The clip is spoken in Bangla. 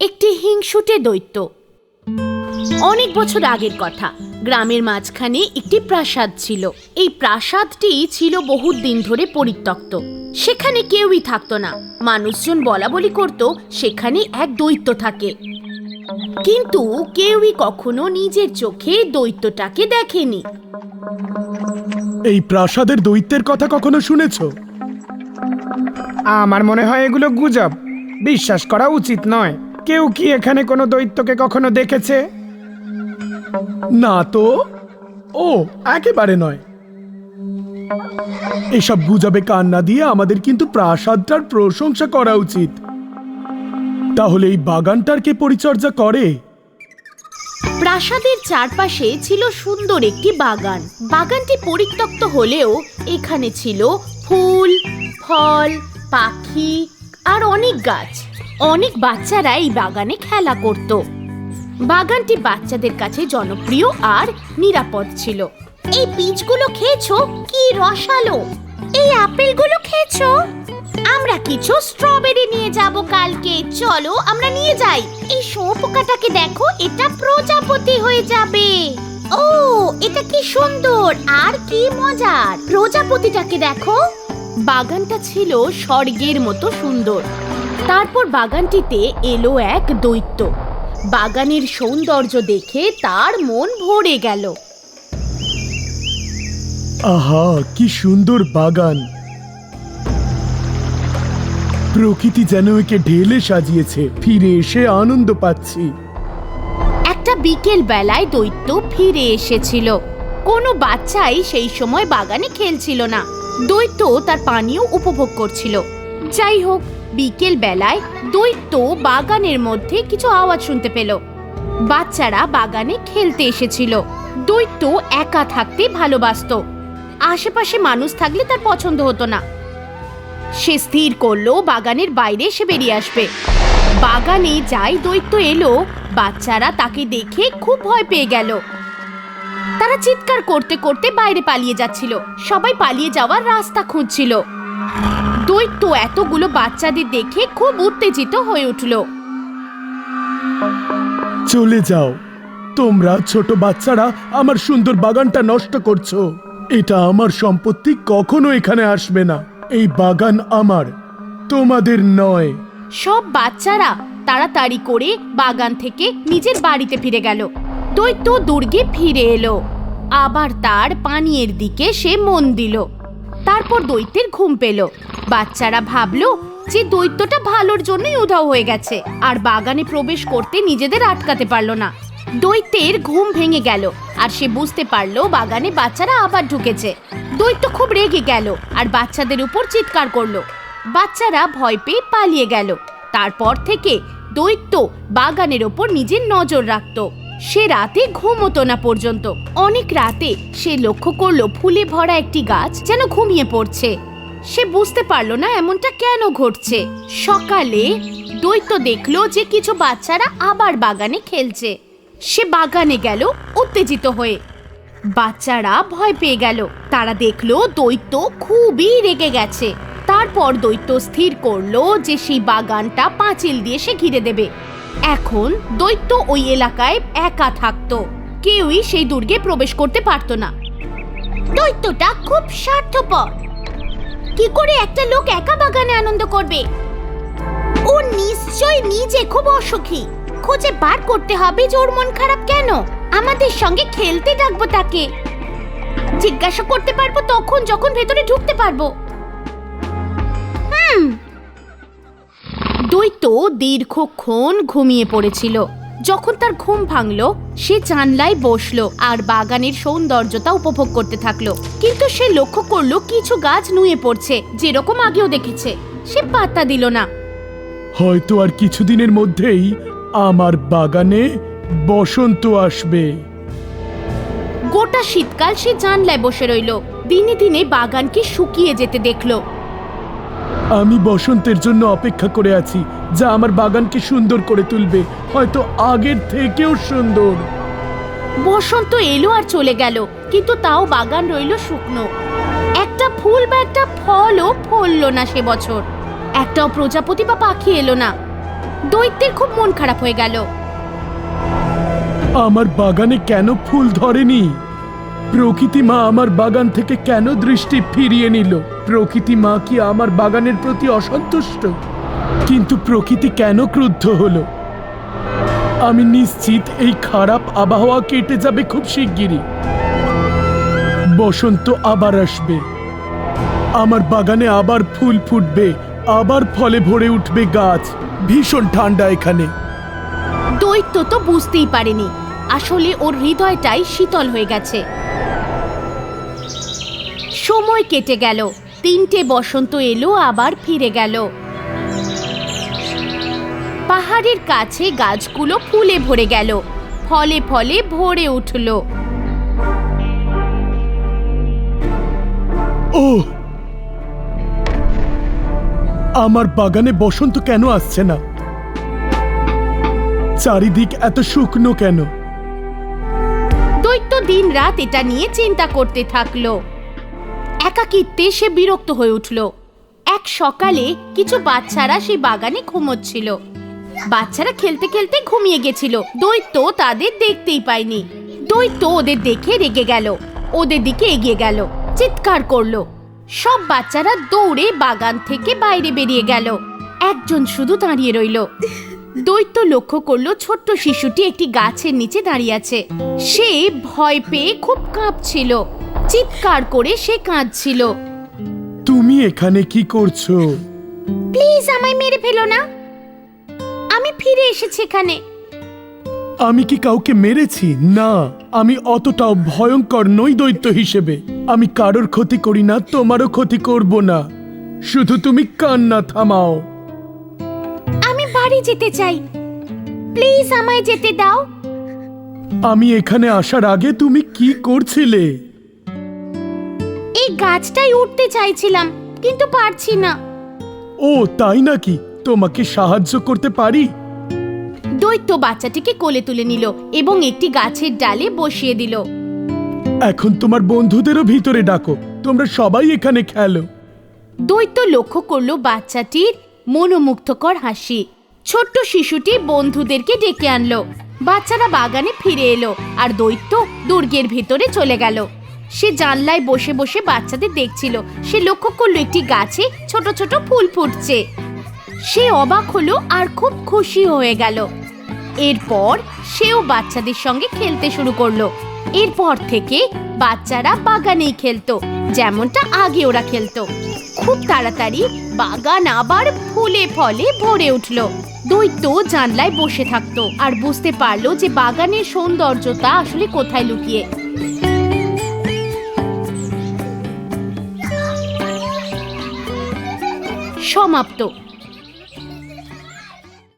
একটি হিংসুটে দৈত্য। অনেক বছর আগের কথা গ্রামের মাঝখানে একটি প্রাসাদ ছিল। এই প্রাসাদটি ছিল বহুত দিন ধরে পরিত্যক্ত। সেখানে কেউই থাকতো না। মানুষজন বলা বলি করত সেখানে এক দৈত্য থাকে। কিন্তু কেউই কখনো নিজের চোখে দৈত্যটাকে দেখেনি। এই প্রাসাদের দৈত্যের কথা কখনো শুনেছ? আমার মনে হয় এগুলো গুজব। বিশ্বাস করা উচিত নয়। কেউ কি এখানে কোনো দৈত্যকে কখনো দেখেছে? না তো? ও, একেবারে নয়। এসব গুজবে কান না দিয়ে আমাদের কিন্তু প্রাসাদটার প্রশংসা করা উচিত। তাহলে এই বাগানটার কে পরিচর্যা করে? প্রাসাদের চারপাশে ছিল সুন্দর একটি বাগান। বাগানটি পরিত্যক্ত হলেও এখানে ছিল ফুল, ফল, পাখি আর অনেক গাছ। অনেক বাচ্চারা এই বাগানে খেলা করত। বাগানটি বাচ্চাদের কাছে জনপ্রিয় আর নিরাপদ ছিল। এই বীজগুলো খেয়েছো? কি রসালো! এই আপেলগুলো খেয়েছো? আমরা কিছু স্ট্রবেরি নিয়ে যাব কালকে। চলো, আমরা নিয়ে যাই। এই শুঁয়োপোকাটাকে দেখো, এটা প্রজাপতি হয়ে যাবে। ও, এটা কি সুন্দর আর কি মজার। প্রজাপতিটাকে দেখো। বাগানটা ছিল স্বর্গের মতো সুন্দর। তারপর বাগানটিতে এলো এক দৈত্য। বাগানের সৌন্দর্য দেখে তার মন ভরে গেল। আহা কি সুন্দর বাগান। প্রকৃতি যেন একে ঢেলে সাজিয়েছে। ফিরে এসে আনন্দ পাচ্ছি। একটা বিকেল বেলায় দৈত্য ফিরে এসেছিল। কোনো বাচ্চাই সেই সময় বাগানে খেলছিল না। দৈত্য তার পানীয় উপভোগ করছিল। যাই হোক বিকেল বেলায় দৈত্য বাগানের মধ্যে কিছু আওয়াজ শুনতে পেল। বাচ্চারা বাগানে খেলতে এসেছিল। দৈত্য একা থাকতে ভালোবাসতো। আশেপাশে মানুষ থাকলে তার পছন্দ হতো না। সে স্থির করল বাগানের বাইরে সে বেরিয়ে আসবে। বাগানে যাই দৈত্য এলো, বাচ্চারা তাকে দেখে খুব ভয় পেয়ে গেল। তারা চিৎকার করতে করতে বাইরে পালিয়ে যাচ্ছিল। সবাই পালিয়ে যাওয়ার রাস্তা খুঁজছিল। দৈত্য এতগুলো বাচ্চাদের দেখে খুব উত্তেজিত হয়ে উঠল। চলে যাও। তোমরা ছোট বাচ্চারা আমার সুন্দর বাগানটা নষ্ট করছ। এটা আমার সম্পত্তি কখনো এখানে আসবে না। এই বাগান আমার তোমাদের নয়। সব বাচ্চারা তাড়াতাড়ি করে বাগান থেকে নিজের বাড়িতে ফিরে গেল। দৈত্য দুর্গে ফিরে এলো। আবার তার পানীয়ের দিকে সে মন দিল। তারপর দৈত্যের ঘুম পেল। বাচ্চারা ভাবলো যে দৈত্যটা ভালোর জন্যই উধাও হয়ে গেছে, আর বাগানে প্রবেশ করতে নিজেদের আটকাতে পারল না। দৈত্যের ঘুম ভেঙে গেল, আর সে বুঝতে পারল বাগানে বাচ্চারা আবার ঢুকেছে। দৈত্য খুব রেগে গেল, আর বাচ্চাদের উপর চিৎকার করল। বাচ্চারা ভয় পেয়ে পালিয়ে গেল। তারপর থেকে দৈত্য বাগানের ওপর নিজের নজর রাখত। সে রাতে ঘুমতো না পর্যন্ত। অনেক রাতে সে লক্ষ্য করল ফুলে ভরা একটি গাছ যেন ঘুমিয়ে পড়ছে। সে বুঝতে পারল না এমনটা কেন ঘটছে। সকালে দৈত্য দেখল যে কিছু বাচ্চারা আবার বাগানে খেলছে। সে বাগানে গেল উত্তেজিত হয়ে। বাচ্চারা ভয় পেয়ে গেল। তারা দেখল দৈত্য খুবই রেগে গেছে। তারপর দৈত্য স্থির করল যে সেই বাগানটা পাঁচিল দিয়ে সে ঘিরে দেবে। এখন দৈত্য ওই এলাকায় একা থাকতো। কেউই সেই দুর্গে প্রবেশ করতে পারতো না। দৈত্যটা খুব স্বার্থপর। কি করে একটা লোক একা বাগানে আনন্দ করবে? ও নিশ্চয় নিজে খুব অসুখী। খুঁজে বার করতে হবে যে ওর মন খারাপ কেন? আমাদের সঙ্গে খেলতে ডাকবো তাকে। জিজ্ঞাসা করতে পারব তখন যখন ভেতরে ঢুকতে পারব। হুম। দীর্ঘক্ষণ ঘুমিয়ে পড়েছিল। যখন তার ঘুম ভাঙলো সে জানলায় বসল আর বাগানের সৌন্দর্যতা উপভোগ করতে থাকল। কিন্তু সে লক্ষ্য করল কিছু গাছ নুয়ে পড়ছে যেরকম আগেও দেখেছে। সে পাত্তা দিল না। হয়তো আর কিছুদিনের মধ্যেই আমার বাগানে বসন্ত আসবে। গোটা শীতকাল সে জানলায় বসে রইল। দিনে দিনে বাগানকে শুকিয়ে যেতে দেখল। আমি বসন্তের জন্য অপেক্ষা করে আছি যা আমার বাগানকে সুন্দর করে তুলবে হয়তো আগের থেকেও সুন্দর। বসন্ত এলো আর চলে গেল কিন্তু তাও বাগান রইল শুকনো। একটা ফুল বা একটা ফলও ফললো না সে বছর। একটাও প্রজাপতি বা পাখি এলো না। দৈত্যের খুব মন খারাপ হয়ে গেল। আমার বাগানে কেন ফুল ধরেনি? প্রকৃতি মা আমার বাগান থেকে কেন দৃষ্টি ফিরিয়ে নিল? প্রকৃতি মা কি আমার বাগানের প্রতি অসন্তুষ্ট? কিন্তু প্রকৃতি কেন ক্রুদ্ধ হলো? আমি নিশ্চিত এই খারাপ আবহাওয়া কেটে যাবে খুব শিগগিরই। বসন্ত আবার আসবে। আমার বাগানে আবার ফুল ফুটবে, আবার ফলে ভরে উঠবে গাছ। ভীষণ ঠান্ডা এখানে। দৈত্য তো বুঝতেই পারেনি। আসলে ওর হৃদয়টাই শীতল হয়ে গেছে। সময় কেটে গেল। তিনটে বসন্ত এলো আবার ফিরে গেল। পাহাড়ের কাছে গাছগুলো ফুলে ভরে গেল। ফলে ফলে ভরে উঠল। ও! আমার বাগানে বসন্ত কেন আসছে না? চারিদিক এত শুকনো কেন? দৈত্য দিন রাত এটা নিয়ে চিন্তা করতে থাকল। একাকিত্বে সে বিরক্ত হয়ে উঠল। এক সকালে কিছু বাচ্চারা সেই বাগানে ঘুমোচ্ছিল। বাচ্চারা খেলতে খেলতে ঘুমিয়ে গেছিল। দৈত্য তাদের দেখতেই পায়নি। দৈত্য ওদের দেখে রেগে গেল। ওদের দিকে এগিয়ে গেল। চিৎকার করল। সব বাচ্চারা দৌড়ে বাগান থেকে বাইরে বেরিয়ে গেল। একজন শুধু দাঁড়িয়ে রইল। দৈত্য লক্ষ্য করল ছোট্ট শিশুটি একটি গাছের নিচে দাঁড়িয়ে আছে। সে ভয় পেয়ে খুব কাঁপছিল। চিৎকার করে সে কাঁদছিল। তুমি এখানে কি করছ? প্লিজ আমায় মেরে ফেলো না। আমি ফিরে এসেছি এখানে। আমি কি কাউকে মেরেছি? না আমি অতটাও ভয়ঙ্কর নই দৈত্য হিসেবে। আমি কারোর ক্ষতি করি না তোমারও ক্ষতি করব না। শুধু তুমি কান্না থামাও। আমি বাড়ি যেতে চাই। প্লিজ আমায় যেতে দাও। আমি এখানে আসার আগে তুমি কি করছিলে? এই গাছটাই উঠতে চাইছিলাম কিন্তু পারছি না। ও তাই নাকি? তোমাকে সাহায্য করতে পারি? দৈত্য বাচ্চাটিকে কোলে তুলে নিল এবং একটি গাছের ডালে বসিয়ে দিল। এখন তোমার বন্ধুদেরও ভিতরে ডাকো তোমরা সবাই এখানে খেলো। দৈত্য লক্ষ্য করল বাচ্চাটির মনোমুগ্ধকর হাসি। ছোট্ট শিশুটি বন্ধুদেরকে ডেকে আনলো। বাচ্চারা বাগানে ফিরে এলো আর দৈত্য দুর্গের ভিতরে চলে গেল। সে জানলায় বসে বসে বাচ্চাদের দেখছিল। সে লক্ষ্য করল একটি গাছে ছোট ছোট ফুল ফুটছে। সে অবাক হলো আর খুব খুশি হয়ে গেল। এরপর সেও বাচ্চাদের সঙ্গে খেলতে শুরু করল। এরপর থেকে বাচ্চারা বাগানেই খেলতো, যেমনটা আগে ওরা খেলতো। খুব তাড়াতাড়ি বাগান আবার ফুলে ফলে ভরে উঠল। দৈত্য জানলায় বসে থাকতো আর বুঝতে পারল যে বাগানের সৌন্দর্যতা আসলে কোথায় লুকিয়ে। সমাপ্ত।